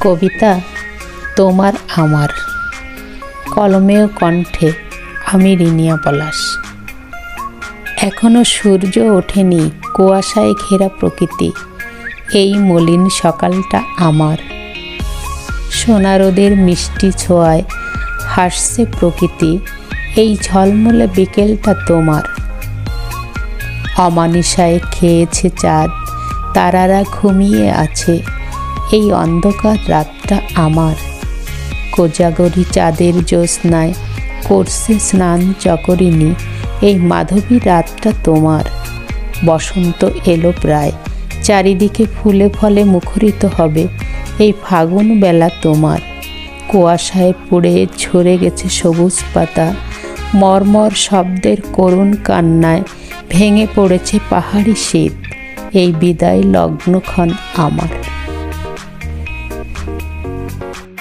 কবিতা তোমার আমার। কলমেও কণ্ঠে আমি রিনিয়া পলাশ। এখনও সূর্য ওঠেনি কুয়াশায় ঘেরা প্রকৃতি। এই মলিন সকালটা আমার। সোনারোদের মিষ্টি ছোঁয়ায় হাসছে প্রকৃতি। এই ঝলমলে বিকেলটা তোমার। অমানিসায় খেয়েছে চাঁদ, তারারা ঘুমিয়ে আছে। এই অন্ধকার রাতটা আমার। কোজাগরি চাঁদের জ্যোৎস্নায় করছে স্নান চকরিনী এই মাধবী রাতটা তোমার। বসন্ত এলো প্রায়, চারিদিকে ফুলে ফলে মুখরিত হবে, এই ফাগুন বেলা তোমার। কুয়াশায় পুড়ে ঝরে গেছে সবুজ পাতা, মর্মর শব্দের করুণ কান্নায় ভেঙে পড়েছে পাহাড়ি শীত, এই বিদায় লগ্নক্ষণ আমার।